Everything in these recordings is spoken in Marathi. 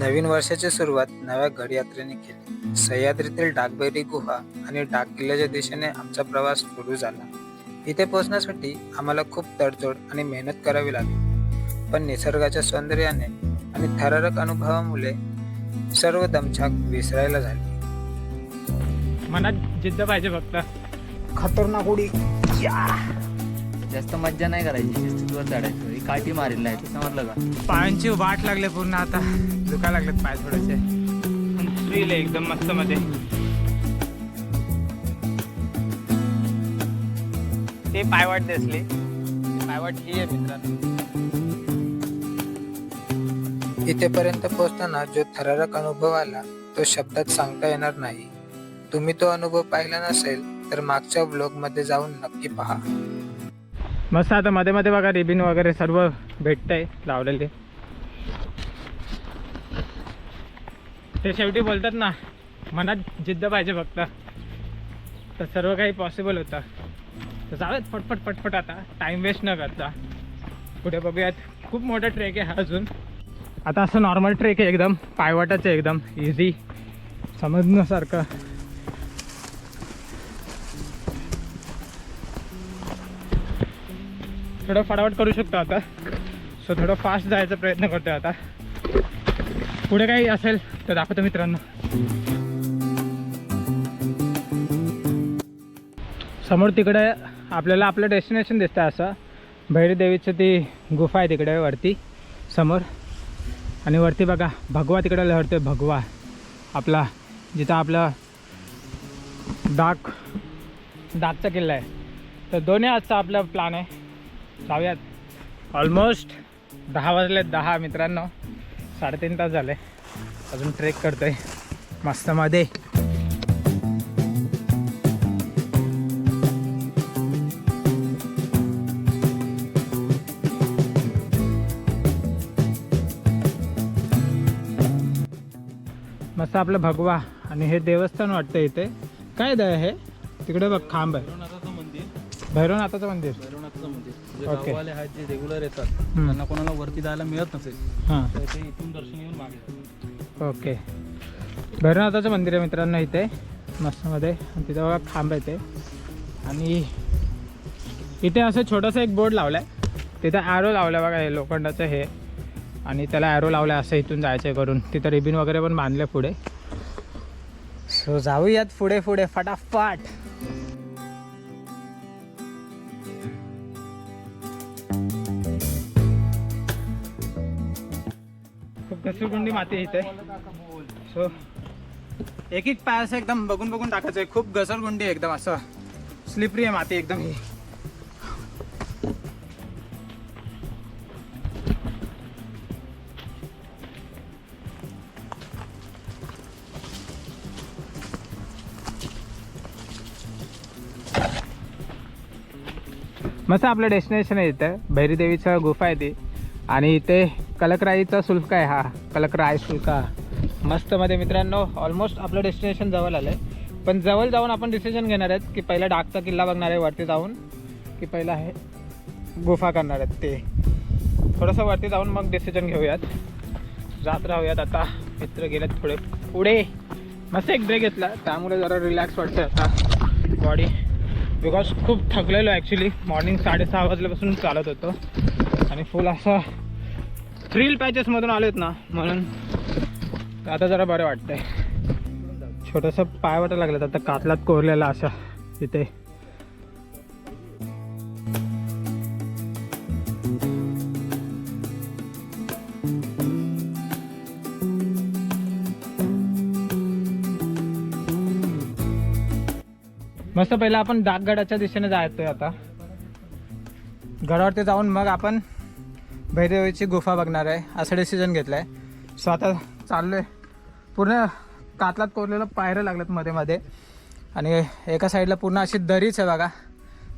नवीन वर्षाची सुरुवात नव्या गडयात्रेने केली. सह्याद्रीतील डाकबैरी गुहा आणि डाक किल्ल्याच्या दिशेने आमचा प्रवास सुरू झाला. इथे पोहोचण्यासाठी आम्हाला खूप तडजोड आणि मेहनत करावी लागली. पण निसर्गाच्या सौंदर्याने आणि थरारक अनुभवामुळे सर्व दमछाक विसरायला झाली. मनात जिद्द पाहिजे फक्त. खतरनाक उडी. जास्त मज्जा नाही करायची शिस्तीवर चढायचं. ही काठी मारेल आहे ते समजलं का? पायांची वाट लागले पूर्ण आता. दुखा लागलेत पाय थोडेसे. थ्रिल आहे एकदम मस्त मध्ये. ते पायवाट दिसली. पायवाट ही आहे मित्रांनो. इथेपर्यंत पोहोचताना जो थरारक अनुभव आला तो शब्दात सांगता येणार नाही. तुम्ही तो अनुभव पाहिला नसेल तर मागच्या ब्लॉगमध्ये जाऊन नक्की पहा. मस्त आता मध्ये मध्ये बघा रिबिन वगैरे सर्व भेटतंय लावलेले. ते शेवटी बोलतात ना मनात जिद्द पाहिजे फक्त. तर सर्व काही पॉसिबल होतं. तर जाऊयात पटपट पटपट आता. टाईम वेस्ट न करता. पुढे बघूयात. खूप मोठा ट्रेक आहे हा अजून. आता असं नॉर्मल ट्रेक आहे एकदम पायवाटाच आहे एकदम इझी समजण्यासारखं. थोडं फटाफट करू शकतो आता. सो थोडं फास्ट जायचा प्रयत्न करतोय आता. पुढे काही असेल तर दाखवतो मित्रांनो. समोर तिकडे आपल्याला आपलं डेस्टिनेशन दिसतं असं. भैरी देवीचं ती गुफा आहे तिकडे वरती समोर. आणि वरती बघा भगवा तिकडे लहरतोय भगवा. आपला जिथं आपला डाक डाकचा किल्ला आहे. तर दोन्ही आजचा आपला प्लॅन आहे. जाऊयात. ऑलमोस्ट दहा वाजले दहा मित्रांनो. साडेतीन तास झाले. अजून ट्रेक करतोय. मस्त मध्ये. मस्त आपलं भगवा आणि हे देवस्थान वाटतं इथे. काय द हे तिकडे बघ खांब आहे. भैरवनाथाचं मंदिर. जे. गाववाले आहेत जे रेग्युलर येतात हम्म. त्यांना कोणाला वरती जायला मिळत नसेल हां. तर ते इथून दर्शन घेऊन. ओके भैरवनाथाचं मंदिर आहे मित्रांनो इथे मस्तमध्ये. आणि तिथं बघा खांब आहे ते. आणि इथे असं छोटंसं एक बोर्ड लावलं आहे तिथं ॲरो लावलं आहे बघा हे लोखंडाचं हे. आणि त्याला ॲरो लावलं आहे असं इथून जायचं आहे करून. तिथं रिबिन वगैरे पण बांधले पुढे. सो जाऊयात पुढे पुढे. फटाफट. घसरगुंडी माती इथे. सो एक एक पाय असं एकदम बघून बघून टाकायचं आहे. खूप घसरगुंडी आहे एकदम असं. स्लिपरी आहे माती एकदम ही. मस्त आपलं डेस्टिनेशन आहे इथं. भैरीदेवीचं गुफा आहे ती. आणि इथे कलकराईचा शुल्क आहे हा. कलकराई शुल्का. मस्तमध्ये मित्रांनो ऑलमोस्ट आपलं डेस्टिनेशन जवळ आलं आहे पण जवळ जाऊन आपण डिसिजन घेणार आहेत की पहिला डाकचा किल्ला बघणार आहे वरती जाऊन. की पहिला आहे गुफा करणार आहेत ते. थोडंसं वरती जाऊन मग डिसिजन घेऊयात. जात राहूयात आता. मित्र गेलेत थोडे पुढे. मस्त एक ब्रेक घेतला. त्यामुळे जरा रिलॅक्स वाटतं आता. बॉडी बिकॉज खूप थकलेलो ॲक्च्युली मॉर्निंग साडेसहा वाजल्यापासून चालत होतो. आणि फुल असं थ्रिल पॅचेसमधून आलेत ना म्हणून आता जरा बरं वाटतंय. छोटंसं पाय वाटायला लागलं आता कातलात कोरलेला असा तिथे मस्त पहिला आपण डाकगडाच्या दिशेने जायचोय आता. गडावरती जाऊन मग आपण भैरवीची गुफा बघणार आहे. असं डिसिजन घेतलं आहे सो आता चाललो आहे पूर्ण कातलात कोरलेलं पायऱ्या लागल्यात मध्ये मध्ये. आणि एका साईडला पूर्ण अशी दरीच आहे बघा.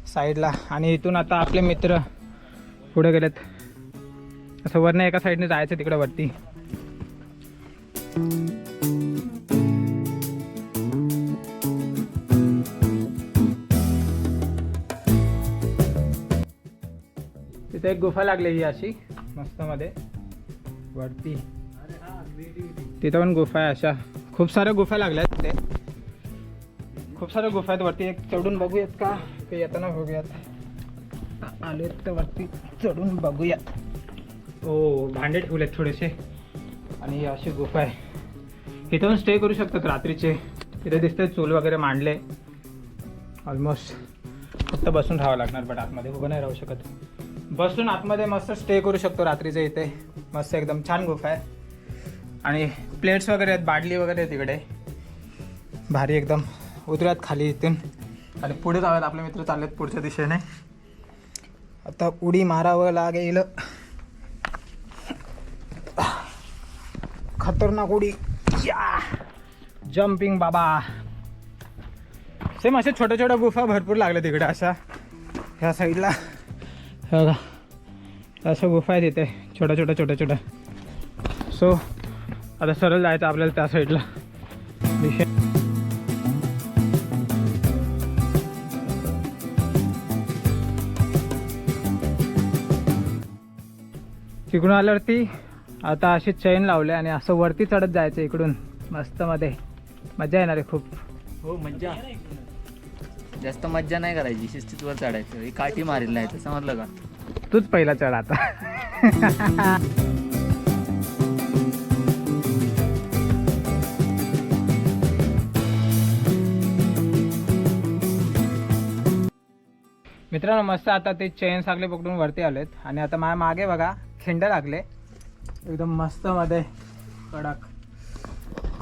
साईडला आणि इथून आता आपले मित्र पुढे गेलेत. असं वरनं एका साईडने जायचं तिकडे वरती. तिथे एक गुफा लागली ही अशी मस्त मध्ये वरती. तिथं पण गुफा आहे अशा. खूप साऱ्या गुफा लागल्या आहेत तिथे. खूप साऱ्या गुफा आहेत वरती. एक चढून बघूयात का? ते येताना बघूयात. आले तर वरती चढून बघूयात. हो भांडे ठेवलेत थोडेसे. आणि ही अशी गुफा आहे. इथं पण स्टे करू शकतात रात्रीचे. तिथे दिसतंय चूल वगैरे मांडले. ऑलमोस्ट फक्त बसून राहावं लागणार बट आतमध्ये उभं नाही राहू शकत. बसून आतमध्ये मस्त स्टे करू शकतो रात्रीचं इथे. मस्त एकदम छान गुफा आहे. आणि प्लेट्स वगैरे आहेत बाटली वगैरे आहे तिकडे भारी एकदम. उतरूयात खाली इथून. आणि पुढे जाऊयात. आपले मित्र चाललेत पुढच्या दिशेने. आता उडी मारावं लागेल. खतरनाक उडी. या! जम्पिंग बाबा. सेम असे छोट्या छोट्या गुफा भरपूर लागल्या तिकडे अशा. ह्या साईडला बघा अशा गुफा आहेत इथे. छोट्या छोट्या छोट्या छोट्या. सो आता सरळ जायचं आपल्याला त्या साईडला दिशे तिकडून आल्यावरती आता अशी चैन लावले आणि असं वरती चढत जायचं इकडून. मस्त मध्ये. मजा येणार आहे खूप. हो मज्जा जास्त मज्जा नाही करायची शिस्तीत वर चढायचं. ही काठी मारेल आहे समजलं का? तूच पहिला चढ आता. मित्रांनो मस्त आता ते चेन सागले पकडून वरती आलेत. आणि आता माझ्या मागे बघा खिंड लागले. एकदम मस्त मध्ये. कडक.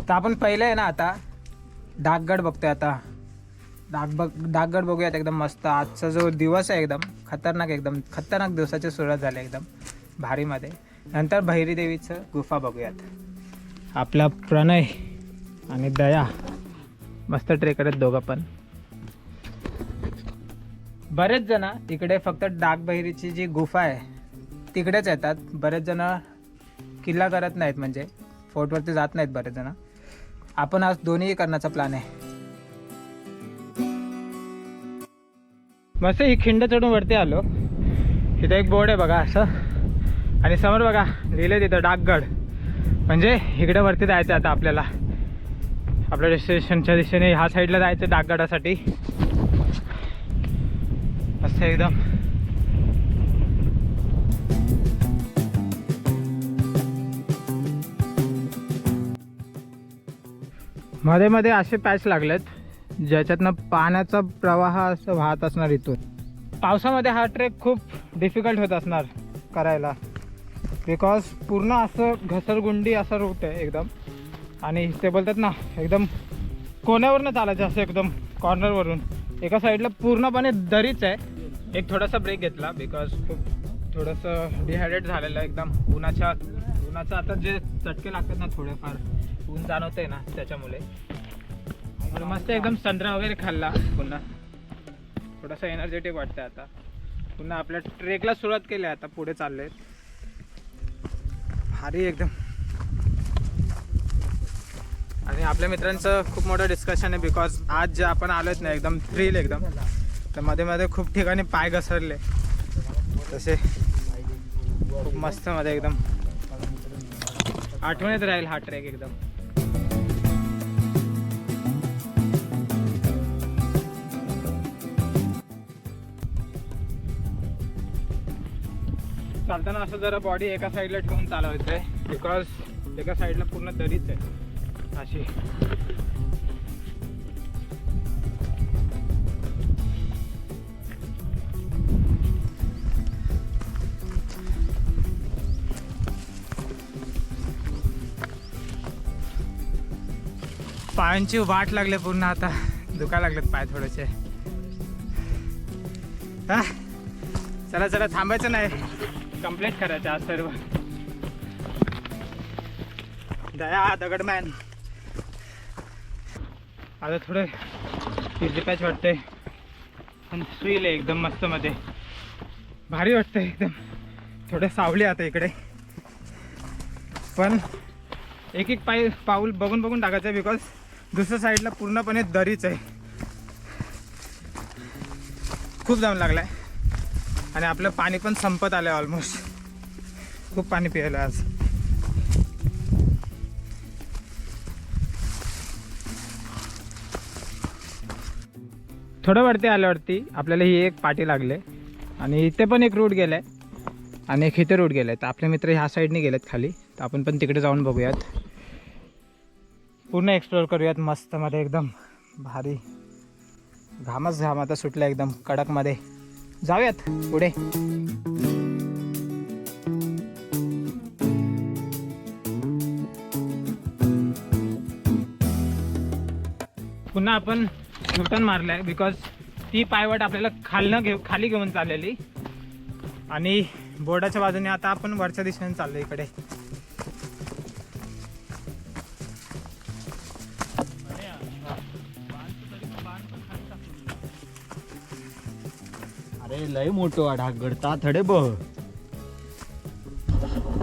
तर आपण पहिले आहे ना आता डाकगड बघतोय आता. डाग बघ डाकगड बघूयात एकदम मस्त. आजचा जो दिवस आहे एकदम खतरनाक एकदम खतरनाक दिवसाची सुरुवात झाली एकदम भारीमध्ये नंतर भैरी देवीचं गुफा बघूयात. आपला प्रणय आणि दया मस्त ट्रेक आहेत दोघं पण. बरेच जण इकडे फक्त डाकबहिरीची जी गुफा आहे तिकडेच येतात. बरेच जण किल्ला करत नाहीत म्हणजे फोर्टवरती जात नाहीत बरेच जण. आपण आज दोन्ही करण्याचा प्लॅन आहे. मस्त ही खिंड चढून वरती आलो. इथं एक बोर्ड आहे बघा असं. आणि समोर बघा लिहिलं तिथं डाकगड म्हणजे इकडे वरती जायचं आता आपल्याला. आपल्या डेस्टिनेशनच्या दिशेने ह्या साईडला जायचं डाकगडासाठी मस्त एकदम. मध्ये मध्ये असे पॅच लागलेत. ज्याच्यातनं पाण्याचा प्रवाह असं वाहत असणार इथून. पावसामध्ये हा ट्रेक खूप डिफिकल्ट होत असणार करायला. बिकॉज पूर्ण असं घसरगुंडी असं रूट आहे एकदम. आणि ते बोलतात ना एकदम कोण्यावरनं चालायचं असं एकदम कॉर्नरवरून एका साईडला पूर्णपणे दरीच आहे. एक थोडासा ब्रेक घेतला बिकॉज खूप थोडंसं डिहायड्रेट झालेलं आहे एकदम. उन्हाच्या उन्हाचं आता जे चटके लागतात ना थोडेफार ऊन जाणवते ना त्याच्यामुळे. आणि मस्त एकदम संत्रा वगैरे खाल्ला पुन्हा. थोडासा एनर्जेटिक वाटतं आता. पुन्हा आपल्या ट्रेकला सुरुवात केली आहे आता पुढे चालले भारी एकदम. आणि आपल्या मित्रांचं खूप मोठं डिस्कशन आहे बिकॉज आज जे आपण आलोच ना एकदम थ्रिल एकदम. तर मध्ये मध्ये खूप ठिकाणी पाय घसरले. तसे खूप मस्त मध्ये एकदम. आठवणीत राहील हा ट्रेक एकदम. चालताना असं जरा बॉडी एका साईडला ठेवून चालवायचं आहे बिकॉज एका साईडला पूर्ण दरीच आहे. अशी. पायांची वाट लागले पूर्ण आता. दुखा लागलेत पाय थोडेसे. हा? चला चला थांबायचं नाही. कंप्लीट करायचं आज सर्व. दया दगडमॅन आता थोडं इझी पॅच वाटतंय. पण सुईल आहे एकदम मस्त मध्ये. भारी वाटतंय एकदम. थोडे सावली आता इकडे. पण एक एक पाय पाऊल बघून बघून टाकायचं आहे बिकॉज दुसऱ्या साईडला पूर्णपणे दरीच आहे. खूप जाऊन लागलाय. आणि आपलं पाणी पण संपत आलं ऑलमोस्ट खूप पाणी पिलं आज. थोडं वरती आल्यावरती आपल्याला ही एक पाटी लागले. आणि इथे पण एक रूट गेलं आहे आणि एक इथे रूट गेलं आहे तर आपले मित्र ह्या साईडने गेलेत खाली. तर आपण पण तिकडे जाऊन बघूयात. पूर्ण एक्सप्लोअर करूयात मस्तमध्ये एकदम. भारी. घामच घाम आता सुटला एकदम. कडकमध्ये. जाऊयात पुढे. पुन्हा आपण रूटन मारलं आहे बिकॉज ती पायवाट आपल्याला खालनं घेऊ खाली घेऊन चाललेली. आणि बोर्डाच्या बाजूने आता आपण वरच्या दिशेने चाललो इकडे. लय मोठो हा घडता थडे बघ.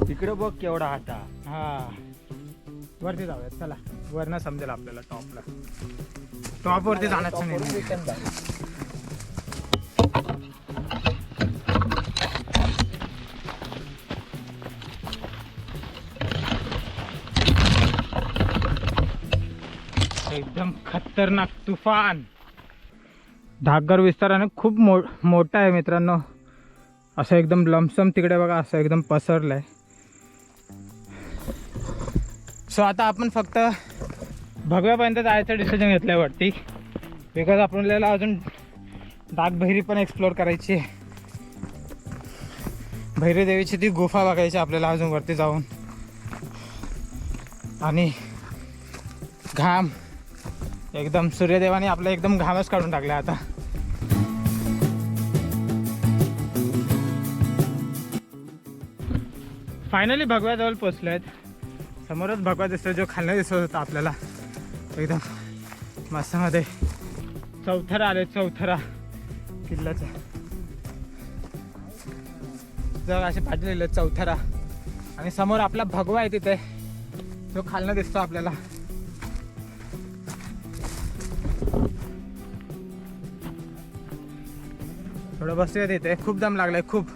तिकडे बघ केवढा हाता. हा. वरती जाऊयात चला. वरनं समजेल आपल्याला टॉपला. टॉप वरती जाण्याचं निर्णय एकदम खतरनाक तुफान. धाकगर विस्ताराने खूप मो मोठा आहे मित्रांनो. असं एकदम लमसम तिकडे बघा असं एकदम पसरलं आहे सो आता आपण फक्त भगव्यापर्यंत जायचं डिसिजन घेतलं वरती. बिकॉज आपल्याला अजून डाकबहिरी पण एक्सप्लोअर करायची आहे. भैरी देवीची ती गुफा बघायची आपल्याला अजून वरती जाऊन. आणि घाम. एकदम सूर्यदेवाने आपला एकदम घामच काढून टाकला आता. फायनली भगव्याजवळ पोचलो आहेत समोरच भगवा दिसतो जो खालनं दिसत होता आपल्याला. एकदम मस्तमध्ये चौथरा आले चौथरा किल्ल्याचा. जग असे पाठवलेले चौथरा. आणि समोर आपला भगवा आहे तिथे. जो खालनं दिसतो आपल्याला. थोडं बसूया तिथे? खूप दम लागलाय खूप.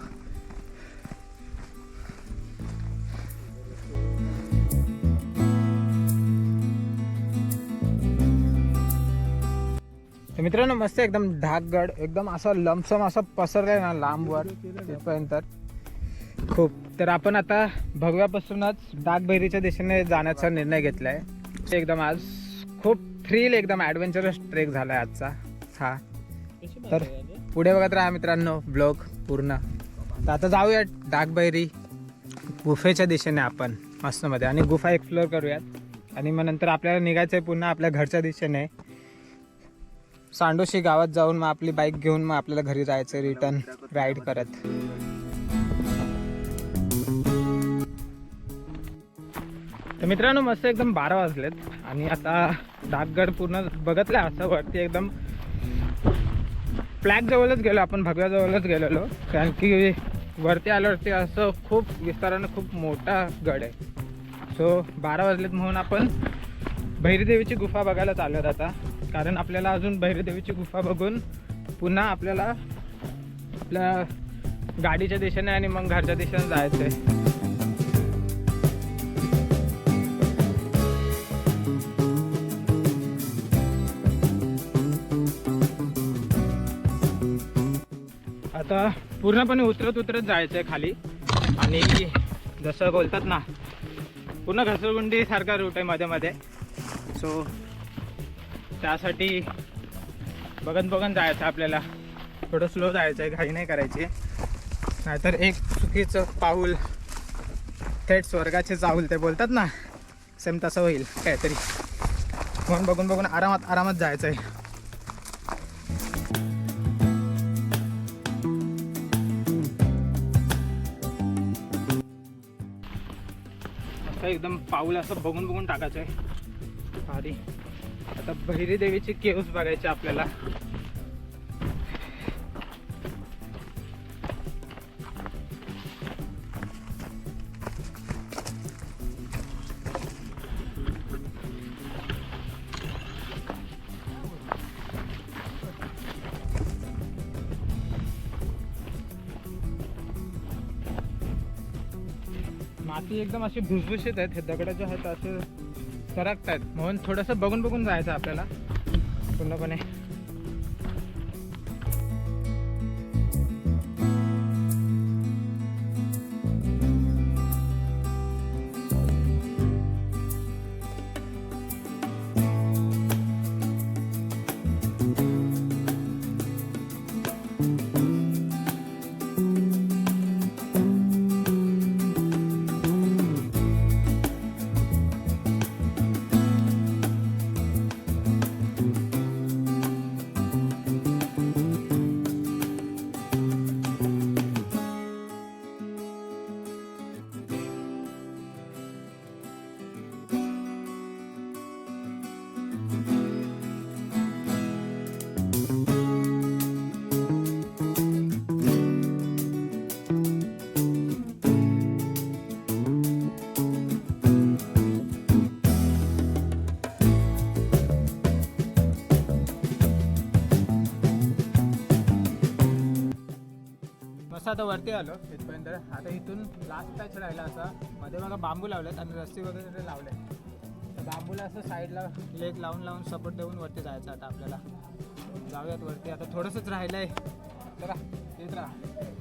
मित्रांनो मस्त एकदम ढाकगड एकदम असं लमसम असं पसरलंय ना लांबवर तिथपर्यंत खूप. तर आपण आता भगव्यापासूनच डाकबैरीच्या दिशेने जाण्याचा निर्णय घेतलाय. एकदम आज खूप थ्रिल एकदम ॲडव्हेंचरस ट्रेक झालाय आजचा. हा. तर पुढे बघत राहा मित्रांनो ब्लॉग पूर्ण. तर आता जाऊया डाकबैरी गुफेच्या दिशेने आपण मस्तमध्ये. आणि गुफा एक्सप्लोअर करूयात. आणि मग नंतर आपल्याला निघायचं आहे पुन्हा आपल्या घरच्या दिशेने. सांडोशी गावात जाऊन मग आपली बाईक घेऊन मग आपल्याला घरी जायचं रिटर्न राईड करत. तर मित्रांनो मस्त एकदम बारा वाजलेत. आणि आता डाकगड पूर्ण बघतलं असं वरती एकदम फ्लॅग जवळच गेलो आपण भगव्याजवळच गेलेलो. कारण की वरती आल्यावरती असं खूप विस्तारानं खूप मोठा गड आहे. सो बारा वाजलेत म्हणून आपण भैरीदेवीची गुफा बघायला चालत आता. कारण आपल्याला अजून भैरीदेवीची गुफा बघून पुन्हा आपल्याला आपल्या गाडीच्या दिशेने आणि मग घरच्या दिशेने जायचं आहे आता पूर्णपणे उतरत उतरत जायचं आहे खाली. आणि जसं बोलतात ना पूर्ण घसरगुंडी सारखा रूट आहे मध्ये मध्ये. सो त्यासाठी बघत बघत जायचं आपल्याला. थोडं स्लो जायचं आहे घाई नाही करायची. नाहीतर एक चुकीचं पाऊल थेट स्वर्गाचे चाऊल ते बोलतात ना सेम तसं होईल काहीतरी. म्हणून बघून बघून आरामात आरामात जायचं आहे एकदम पाऊल असं बघून बघून टाकायचं आहे भारी आता बहिरी देवीची केव्स बघायचे आपल्याला. माती एकदम अशी भुसभुशीत आहेत हे दगडाचे आहेत असे सरकत आहेत म्हणून थोडंसं बघून बघून जायचं आपल्याला. पूर्णपणे. आता वरती आलो इथपर्यंत. आता इथून लास्ट पॅच राहिला असा. मध्ये बघा बांबू लावलेत आणि रस्ते वगैरे लावले तर बांबूला असं साईडला लेग लावून लावून सपोर्ट देऊन वरती जायचं आता आपल्याला. जाऊयात वरती. आता थोडंसंच राहिलं आहे चला येत राहा.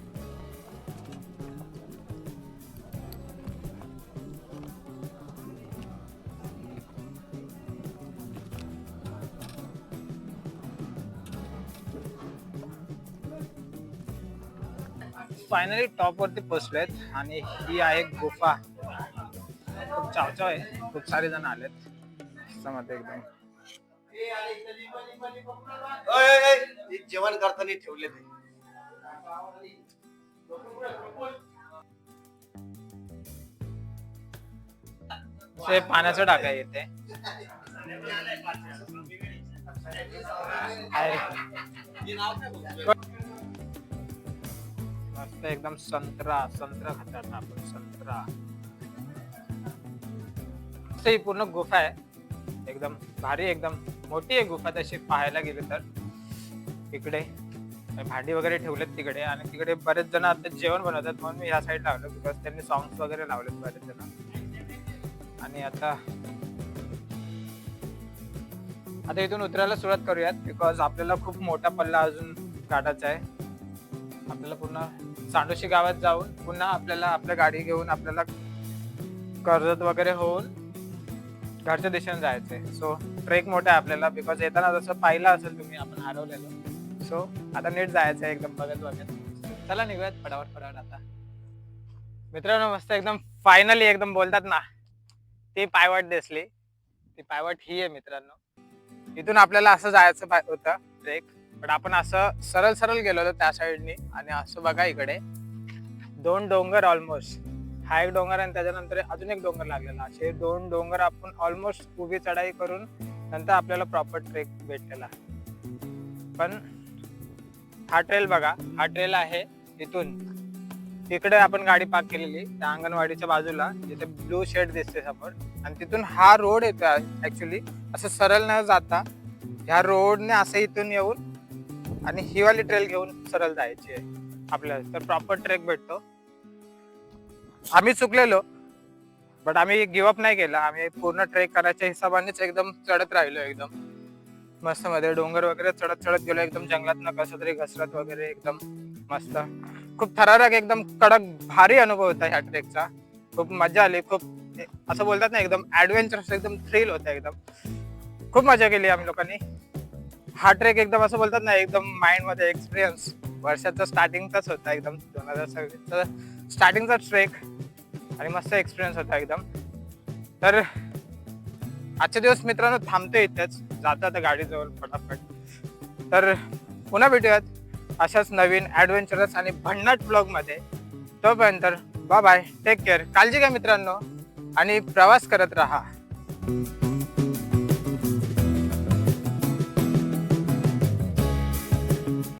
फायनली टॉप वरती पोहोचलोय आणि ही आहे गुफा. खूप चावचाव आहे. खूप सारे जण आलेत. मध्ये एकदम. जेवण करताना ठेवले ते. ते पाण्याचं टाका येते आहे. मस्त एकदम संत्रा संत्रा खातात आपण संत्रा. ही पूर्ण गुफा आहे. एकदम भारी एकदम मोठी आहे गुफा तशी पाहायला गेले तर. इकडे भांडी वगैरे ठेवलेत तिकडे आणि तिकडे बरेच जण आता जेवण बनवतात. म्हणून मी ह्या साईड लावलं बिकॉज त्यांनी सॉंग्स वगैरे लावलेत बरेच जण. आणि आता आता इथून उतरायला सुरुवात करूयात बिकॉज आपल्याला खूप मोठा पल्ला अजून काढायचा आहे. आपल्याला पूर्ण सांडोशी गावात जाऊन पुन्हा आपल्याला आपल्या गाडी घेऊन आपल्याला कर्जत वगैरे होऊन घरच्या दिशेने जायचंय. सो ट्रेक मोठा आहे आपल्याला बिकॉज येताना जसं पाहिलं असेल तुम्ही आपण हरवलेलं. सो आता नीट जायचं आहे एकदम बघत बघत. चला निघूयात फटाफट फटाफट आता. मित्रांनो मस्त एकदम फायनली एकदम बोलतात ना ती पायवाट दिसली. ती पायवाट ही आहे मित्रांनो. इथून आपल्याला असं जायचं पाय- होतं ट्रेक. पण आपण असं सरळ सरळ गेलो होतो त्या साईडनी आणि असं बघा इकडे. दोन डोंगर ऑलमोस्ट हा एक डोंगर आणि त्याच्यानंतर अजून एक डोंगर लागलेला. असे दोन डोंगर आपण ऑलमोस्ट उभी चढाई करून नंतर आपल्याला प्रॉपर ट्रेक भेटलेला. पण हा ट्रेल बघा. हा ट्रेल आहे इथून. तिकडे आपण गाडी पार्क केलेली त्या अंगणवाडीच्या बाजूला. जिथे ब्लू शेड दिसते समोर. आणि तिथून हा रोड येतो ऍक्च्युली असं सरळ न जाता ह्या रोडने असं इथून येऊन आणि हिवाली ट्रेल घेऊन सरळ जायची आहे. आपल्याला तर प्रॉपर ट्रेक भेटतो. आम्ही चुकलेलो बट आम्ही गिवअप नाही केला. आम्ही पूर्ण ट्रेक करायच्या हिशोबानेच एकदम चढत राहिलो एकदम. मस्त मध्ये डोंगर वगैरे चढत चढत गेलो एकदम जंगलात कसं तरी घसरत वगैरे एकदम मस्त. खूप थरारक एकदम कडक भारी अनुभव होता ह्या ट्रेकचा खूप मजा आली खूप असं बोलतात ना एकदम ऍडव्हेंचरस एकदम थ्रिल होता एकदम. खूप मजा केली आम्ही लोकांनी. हा ट्रेक एकदम असं बोलतात ना एकदम माइंडमध्ये एक्सपिरियन्स वर्षाचा स्टार्टिंगचाच होता एकदम दोन हजार सव्वीसचा स्टार्टिंगचा ट्रेक आणि मस्त एक्सपिरियन्स होता एकदम. तर आजचे दिवस मित्रांनो थांबतो इथेच. जातो आता गाडीजवळ फटाफट. तर पुन्हा भेटूयात अशाच नवीन ऍडव्हेंचरस आणि भन्नाट ब्लॉगमध्ये तोपर्यंत बाय बाय टेक केअर काळजी घ्या मित्रांनो. आणि प्रवास करत राहा.